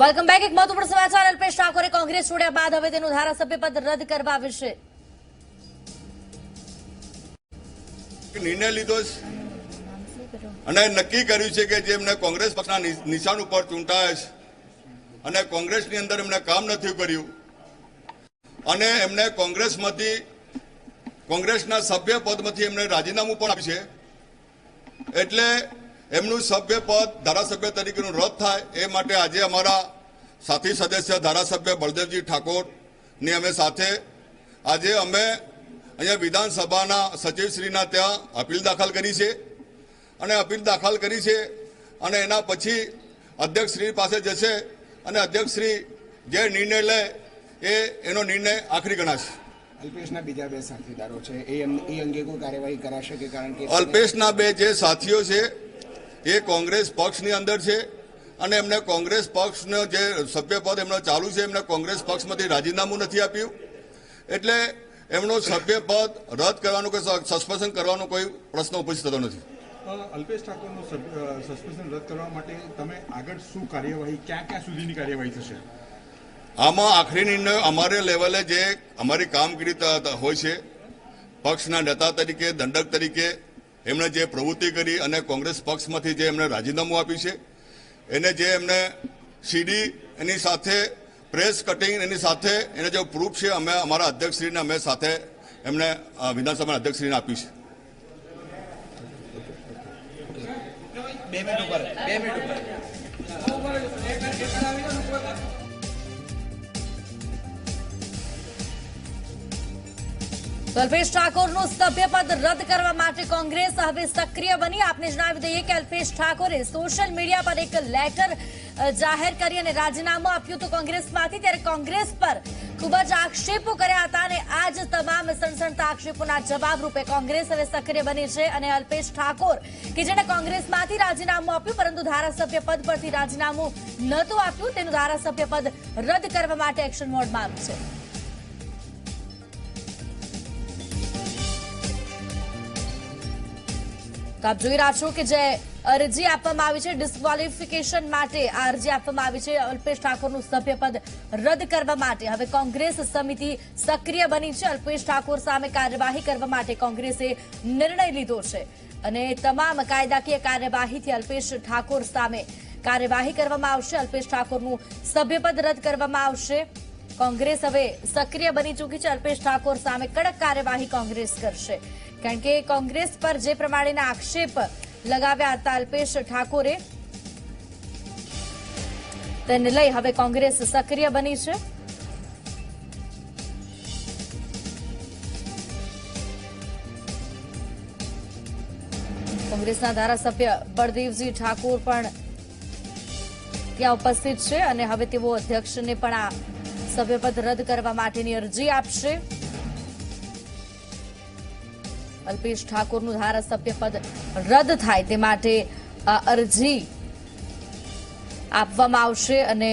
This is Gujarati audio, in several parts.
વેલકમ બેક એક મહત્વપૂર્ણ સમાચાર. અલ્પેશ ઠાકોરે કોંગ્રેસ છોડ્યા બાદ હવે તેનું ધારાસભ્ય પદ રદ કરવા વિશે. નિર્ણય લીધો અને નક્કી કર્યું છે કે જે એમને કોંગ્રેસ પક્ષના નિશાન ઉપર ચૂંટાયા છે. અને કોંગ્રેસની અંદર એમને કામ નથી કર્યું. અને એમને કોંગ્રેસમાંથી, કોંગ્રેસના સભ્ય પદમાંથી એમને રાજીનામું પણ આપ્યું છે. એટલે એમનું સભ્ય પદ ધારાસભ્ય તરીકેનું રદ થાય એ માટે આજે અમારા સાથી સદસ્ય ધારાસભ્ય બળદેવજી ઠાકોરની અમે સાથે આજે અમે અહીંયા વિધાનસભાના સચિવશ્રીના ત્યાં અપીલ દાખલ કરી છે. અને અપીલ દાખલ કરી છે અને એના પછી અધ્યક્ષશ્રી પાસે જશે અને અધ્યક્ષશ્રી જે નિર્ણય લે એ એનો નિર્ણય આખરી ગણાશે. અલ્પેશના બીજા બે સાથીદારો છે એ અંગે કોઈ કાર્યવાહી કરાશે કે કારણ કે અલ્પેશના બે જે સાથીઓ છે એ કોંગ્રેસ પક્ષની અંદર છે અને એમને કોંગ્રેસ પક્ષનો જે સભ્યપદ એમનો ચાલુ છે એમને કોંગ્રેસ પક્ષમાંથી રાજીનામું નથી આપ્યું. એટલે એમનો સભ્યપદ રદ કરવાનું કે સસ્પેન્શન કરવાનો કોઈ પ્રશ્ન ઉપસ્થિત થતો નથી. અલ્પેશ ઠાકોરનું સસ્પેન્શન રદ કરવા માટે તમે આગળ શું કાર્યવાહી ક્યાં ક્યાં સુધીની કાર્યવાહી થશે? આમાં આખરી નિર્ણય અમારે લેવલે જે અમારી કામગીરી હોય છે પક્ષના નેતા તરીકે દંડક તરીકે એમણે જે પ્રવૃત્તિ કરી અને કોંગ્રેસ પક્ષમાંથી જે એમણે રાજીનામું આપ્યું છે, એને જે એમને સીડી એની સાથે, પ્રેસ કટિંગ એની સાથે, એને જે પ્રૂફ છે, અમે અમારા અધ્યક્ષશ્રીને અમે સાથે એમને વિધાનસભાના અધ્યક્ષશ્રીને આપ્યું છે. બે મિનિટ ઉપર બે મિનિટ ઉપર અલ્પેશ ઠાકોરનું સભ્યપદ રદ કરવા માટે કોંગ્રેસ હવે સક્રિય બની. આપને જણાવી દઈએ કે અલ્પેશ ઠાકોરે સોશિયલ મીડિયા પર એક લેટર જાહેર કરી અને રાજીનામું આપ્યું હતું કોંગ્રેસમાંથી. ત્યારે કોંગ્રેસ પર ખૂબ જ આક્ષેપો કર્યા હતા અને આ જ તમામ સણસણતા આક્ષેપોના જવાબ રૂપે કોંગ્રેસ હવે સક્રિય બની છે અને અલ્પેશ ઠાકોર કે જેને કોંગ્રેસમાંથી રાજીનામું આપ્યું, પરંતુ ધારાસભ્ય પદ પરથી રાજીનામું નહોતું આપ્યું. તેનું ધારાસભ્ય પદ રદ કરવા માટે એક્શન મોડમાં આવ્યું છે. તો આપ જોઈ રહ્યા છો કે જે અરજી આપવામાં આવી છે ડિસ્ક્વોલિફિકેશન માટે આ અરજી આપવામાં આવી છે. અલ્પેશ ઠાકોરનું સભ્યપદ રદ કરવા માટે હવે કોંગ્રેસ સમિતિ સક્રિય બની છે. અલ્પેશ ઠાકોર સામે કાર્યવાહી કરવા માટે કોંગ્રેસે નિર્ણય લીધો છે. અને તમામ કાયદાકીય કાર્યવાહીથી અલ્પેશ ઠાકોર સામે કાર્યવાહી કરવામાં આવશે. અલ્પેશ ઠાકોરનું સભ્યપદ રદ કરવામાં આવશે. કોંગ્રેસ હવે સક્રિય બની ચૂકી છે. અલ્પેશ ઠાકોર સામે કડક કાર્યવાહી કોંગ્રેસ કરશે. કારણ કે કોંગ્રેસ પર જે પ્રમાણેના આક્ષેપ લગાવ્યા હતા અલ્પેશ ઠાકોરે, તેને લઈ હવે કોંગ્રેસ સક્રિય બની છે. કોંગ્રેસના ધારાસભ્ય બળદેવજી ઠાકોર પણ ત્યાં ઉપસ્થિત છે અને હવે તેઓ અધ્યક્ષને પણ આ સભ્યપદ રદ કરવા માટેની અરજી આપશે. અલ્પેશ ઠાકોરનું ધારાસભ્ય પદ રદ થાય તે માટે અરજી આપવામાં આવશે અને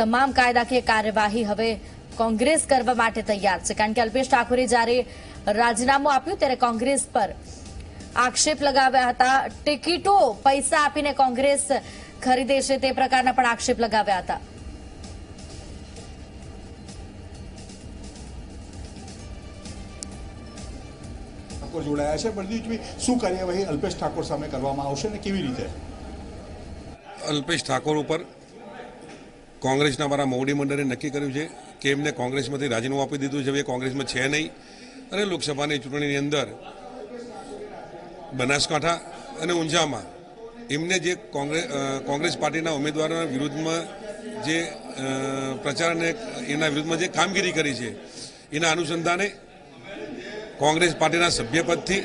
તમામ કાયદાકીય કાર્યવાહી હવે કોંગ્રેસ કરવા માટે તૈયાર છે. કારણ કે અલ્પેશ ઠાકોરે જ્યારે રાજીનામું આપ્યું ત્યારે કોંગ્રેસ પર આક્ષેપ લગાવ્યા હતા. ટિકિટો પૈસા આપીને કોંગ્રેસ ખરીદે છે તે પ્રકારના પણ આક્ષેપ લગાવ્યા હતા. ઠાકોર જોડાયા છે. બળદેવજી શું કાર્યવાહી અલ્પેશ ઠાકોર સામે કરવામાં આવશે અને કેવી રીતે? અલ્પેશ ઠાકોર ઉપર કોંગ્રેસના અમારા મોવડી મંડળે નક્કી કર્યું છે કે એમને કોંગ્રેસમાંથી રાજીનામું આપી દીધું છે એ કોંગ્રેસમાં છે નહીં. અને લોકસભાની ચૂંટણીની અંદર બનાસકાંઠા અને ઊંઝામાં એમને જે કોંગ્રેસ કોંગ્રેસ પાર્ટીના ઉમેદવારોના વિરુદ્ધમાં જે પ્રચાર અને એના વિરુદ્ધમાં જે કામગીરી કરી છે, એના અનુસંધાને કોંગ્રેસ પાર્ટીના સભ્યપદથી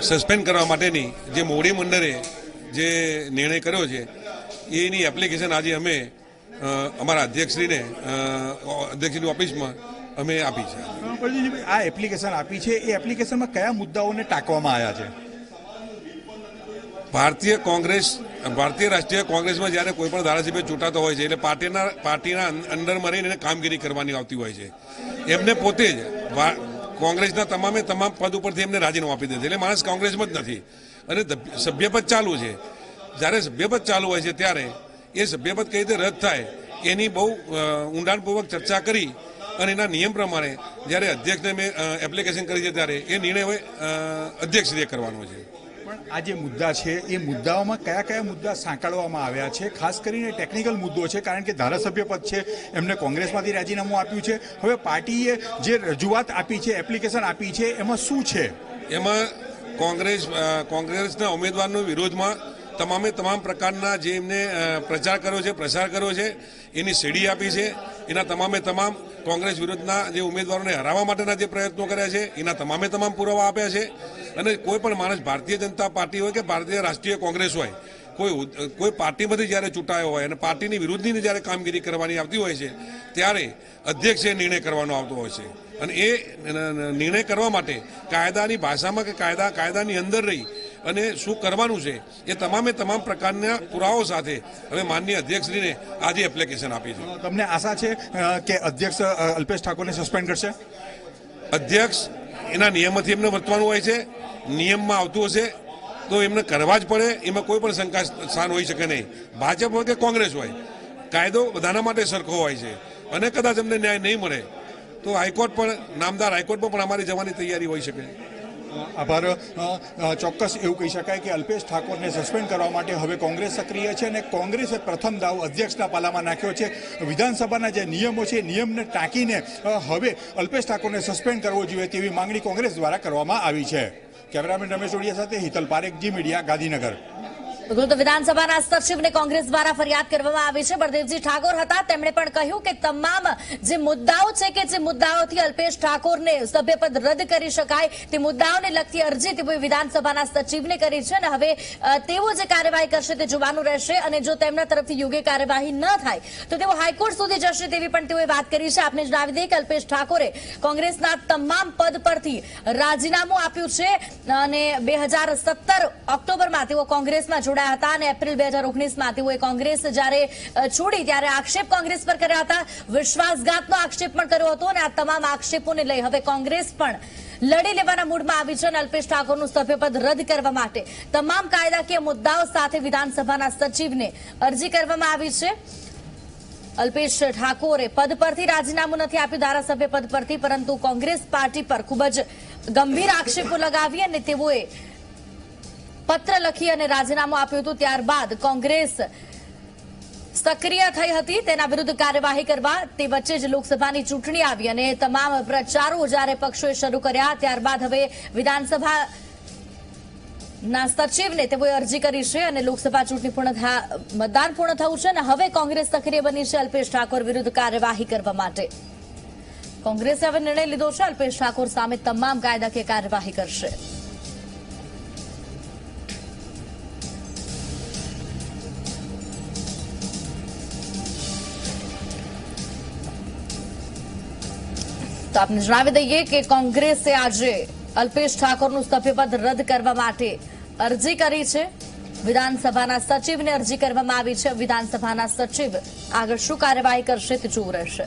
સસ્પેન્ડ કરવા માટેની જે મોવડી મંડળે જે નિર્ણય કર્યો છે એની એપ્લિકેશન આજે અમે અમારા અધ્યક્ષશ્રીને અધ્યક્ષની ઓફિસમાં અમે આપી છે. આ એપ્લિકેશન આપી છે એ એપ્લિકેશનમાં કયા મુદ્દાઓને ટાંકવામાં આવ્યા છે? ભારતીય કોંગ્રેસ ભારતીય રાષ્ટ્રીય કોંગ્રેસમાં જ્યારે કોઈ પણ ધારાસભ્ય ચૂંટાતો હોય છે એટલે પાર્ટીના પાર્ટીના અંડરમાં રહીને એને કામગીરી કરવાની આવતી હોય છે. એમને પોતે જ કોંગ્રેસના તમામે તમામ પદ ઉપરથી એમને રાજીનામું આપી દે એટલે માણસ કોંગ્રેસમાં જ નથી. અને સભ્યપદ ચાલુ છે. જ્યારે સભ્યપદ ચાલુ હોય છે ત્યારે એ સભ્યપદ કઈ રીતે રદ થાય, એની બહુ ઊંડાણપૂર્વક ચર્ચા કરી અને એના નિયમ પ્રમાણે જ્યારે અધ્યક્ષને મેં એપ્લિકેશન કરી છે ત્યારે એ નિર્ણય અધ્યક્ષ અધ્યક્ષશ્રીએ કરવાનો છે. આ જે મુદ્દા છે, એ મુદ્દાઓમાં કયા કયા મુદ્દા સાંકળવામાં આવ્યા છે? ખાસ કરીને ટેકનિકલ મુદ્દો છે, કારણ કે ધારાસભ્ય પદ છે, એમને કોંગ્રેસમાંથી રાજીનામું આપ્યું છે. હવે પાર્ટીએ જે રજૂઆત આપી છે એપ્લિકેશન આપી છે, એમાં શું છે? એમાં કોંગ્રેસ કોંગ્રેસના ઉમેદવારનો વિરોધમાં તમામે તમામ પ્રકારના જે એમને પ્રચાર કર્યો છે, પ્રસાર કર્યો છે, એની સીડી આપી છે, એના તમામે તમામ કોંગ્રેસ વિરુદ્ધના જે ઉમેદવારોને હરાવવા માટેના જે પ્રયત્નો કર્યા છે, એના તમામે તમામ પુરાવા આપ્યા છે. અને કોઈ પણ માણસ ભારતીય જનતા પાર્ટી હોય કે ભારતીય રાષ્ટ્રીય કોંગ્રેસ હોય, કોઈ કોઈ પાર્ટીમાંથી જ્યારે ચૂંટાયો હોય અને પાર્ટીની વિરુદ્ધની જ્યારે કામગીરી કરવાની આવતી હોય છે, ત્યારે અધ્યક્ષે નિર્ણય કરવાનો આવતો હોય છે. અને એ નિર્ણય કરવા માટે કાયદાની ભાષામાં કે કાયદા, કાયદાની અંદર રહી અને શું કરવાનું છે એ તમામે તમામ પ્રકારના પુરાવો સાથે હવે માનનીય અધ્યક્ષશ્રીને આજે એપ્લિકેશન આપી છે. તમને આશા છે કે અધ્યક્ષ અલ્પેશ ઠાકોરને સસ્પેન્ડ કરશે? અધ્યક્ષ એના નિયમથી એમને વર્તવાનું હોય છે નિયમમાં આવતું હશે તો એમને કરવા જ પડે એમાં કોઈ પણ શંકા સ્થાન હોઈ શકે નહીં. ભાજપ હોય કે કોંગ્રેસ હોય કાયદો બધાના માટે સરખો હોય છે. અને કદાચ અમને ન્યાય નહીં મળે તો હાઈકોર્ટ પણ નામદાર હાઈકોર્ટમાં પણ અમારી જવાની તૈયારી હોઈ શકે. આભાર. ચોક્કસ એવું કહી શકાય કે અલ્પેશ ઠાકોરને સસ્પેન્ડ કરવા માટે હવે કોંગ્રેસ સક્રિય છે અને કોંગ્રેસે પ્રથમ દાવ અધ્યક્ષના પાલામાં નાખ્યો છે. વિધાનસભાના જે નિયમો છે નિયમને ટાંકીને હવે અલ્પેશ ઠાકોરને સસ્પેન્ડ કરવો જોઈએ તેવી માંગણી કોંગ્રેસ દ્વારા કરવામાં આવી છે. કેમેરામેન રમેશ ઓડિયા સાથે હિતલ પારેખ જી મીડિયા ગાંધીનગર. બિલકુલ તો વિધાનસભાના સચિવને કોંગ્રેસ દ્વારા ફરિયાદ કરવામાં આવી છે. બળદેવજી ઠાકોર હતા. તેમણે પણ કહ્યું કે તમામ જે મુદ્દાઓ છે કે જે મુદ્દાઓથી અલ્પેશ ઠાકોરને સભ્યપદ રદ કરી શકાય, તે મુદ્દાઓને લગતી અરજી તે વિધાનસભાના સચિવને કરી છે અને હવે તેઓ જે કાર્યવાહી કરશે તે જોવાનું રહેશે અને જો તેમના તરફથી યોગ્ય કાર્યવાહી ન થાય, તો તેઓ હાઈકોર્ટ સુધી જશે તેવી પણ તેઓએ વાત કરી છે. આપને જણાવી દઈએ કે અલ્પેશ ઠાકોરે કોંગ્રેસના તમામ પદ પરથી રાજીનામું આપ્યું છે અને બે ઓક્ટોબરમાં તેઓ કોંગ્રેસમાં જોડાયા. હતા અને એપ્રિલ બે હજાર ઓગણીસમાં તેઓએ કોંગ્રેસ જ્યારે છોડી ત્યારે આક્ષેપ કોંગ્રેસ પર કર્યા હતા. વિશ્વાસઘાતનો આક્ષેપ પણ કર્યો હતો અને આ તમામ આક્ષેપોને લઈ હવે કોંગ્રેસ પણ લડી લેવાના મૂડમાં આવી છે અને અલ્પેશ ઠાકોરનું સભ્યપદ રદ કરવા માટે તમામ કાયદાકીય મુદ્દાઓ સાથે વિધાનસભાના સચિવને અરજી કરવામાં આવી છે. અલ્પેશ ઠાકોરે પદ પરથી રાજીનામું નથી આપ્યું, ધારાસભ્ય પદ પરથી, પરંતુ કોંગ્રેસ પાર્ટી પર ખૂબ જ ગંભીર આક્ષેપો લગાવી અને તેઓએ પત્ર લખી અને રાજીનામું આપ્યું હતું. ત્યારબાદ કોંગ્રેસ સક્રિય થઈ હતી. તેના વિરુદ્ધ કાર્યવાહી કરવા તે વચ્ચે જ લોકસભાની ચૂંટણી આવી અને તમામ પ્રચારો જ્યારે પક્ષોએ શરૂ કર્યા, ત્યારબાદ હવે વિધાનસભા ના સચિવને તેઓએ અરજી કરી છે અને લોકસભા ચૂંટણી પૂર્ણ મતદાન પૂર્ણ થયું છે અને હવે કોંગ્રેસ સક્રિય બની છે અલ્પેશ ઠાકોર વિરુદ્ધ કાર્યવાહી કરવા માટે. કોંગ્રેસે હવે નિર્ણય લીધો છે, અલ્પેશ ઠાકોર સામે તમામ કાયદાકીય કાર્યવાહી કરશે. તો આપને જણાવી દઈએ કે કોંગ્રેસે આજે અલ્પેશ ઠાકોરનું સભ્યપદ રદ કરવા માટે અરજી કરી છે. વિધાનસભાના સચિવને અરજી કરવામાં આવી છે. વિધાનસભાના સચિવ આગળ શું કાર્યવાહી કરશે તે જોવું રહેશે.